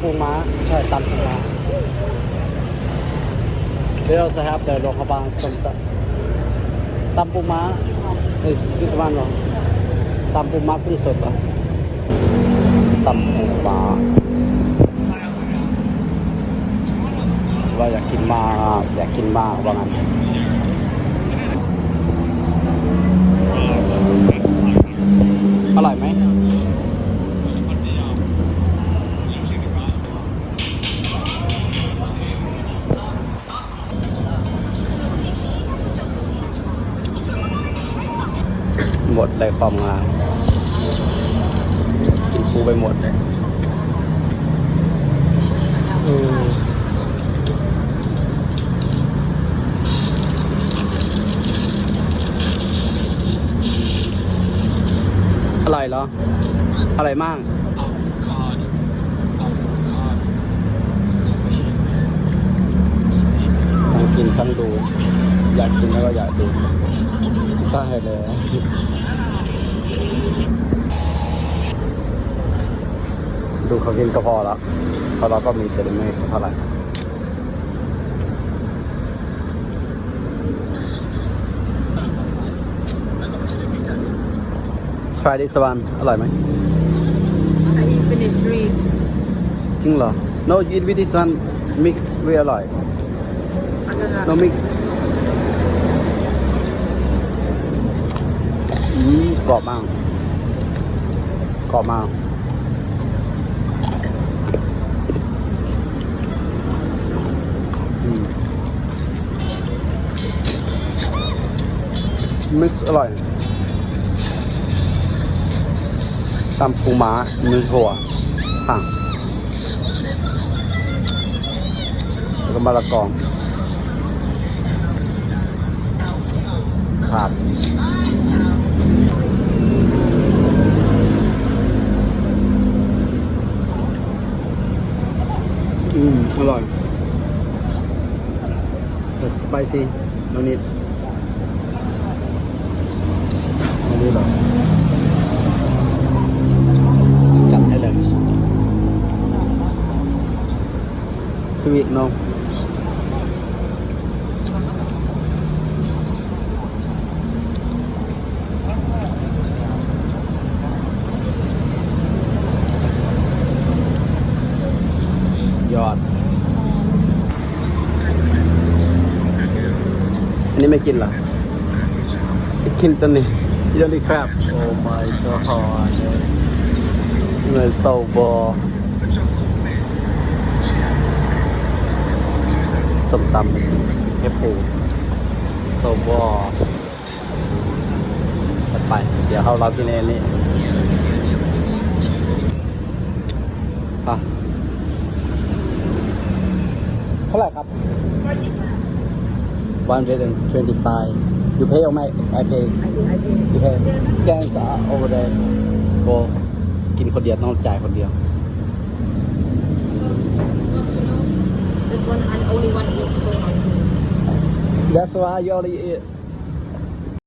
ปูม้าใช่ตำปูม้า They also have the rokaban something. ตำปูม้า is this one หรอตำปูม้ากุ้งสดหรอตำปูม้าว่าอยากกินมากอยากกินมากว่างั้นอร่อยไหม มดเลยความงามกินฟูไปหมดเลยอืมอร่อยเหรออร่อยมากทั้งกินทั้งดู อยากกินแล้วก็อยากดูได้เลย ดูเขากินก็พอแล้วเพราะเราก็มีแต่ไม่เท่าไหร่ try this one อร่อยไหม I eat finish three. จริงเหรอ no eat with this one mix ไม่อร่อย I don't know. no mix อืมกรอบมากกรอบมากอืม mix อร่อยตำปูม้าเนื้อถั่วห่างแล้วก็มะละกอครับอืม อร่อย It's spicy no need อันนี้หรอจัดให้เลยสวีทน้องยอด อันนี้ไม่กินหรอ จะกินตัวนี้ยอดดีครับโอ้ my god เงินโซบอส้มตำเทปปูโซบอจัดไป เดี๋ยวเขาเรากินเองนี่อะเท่าไหร่ครับ125 you pay or my I pay I think I think. you pay scans are over there go กินคนเดียวต้องจ่ายคนเดียว This one and only one each. So That's why you only eat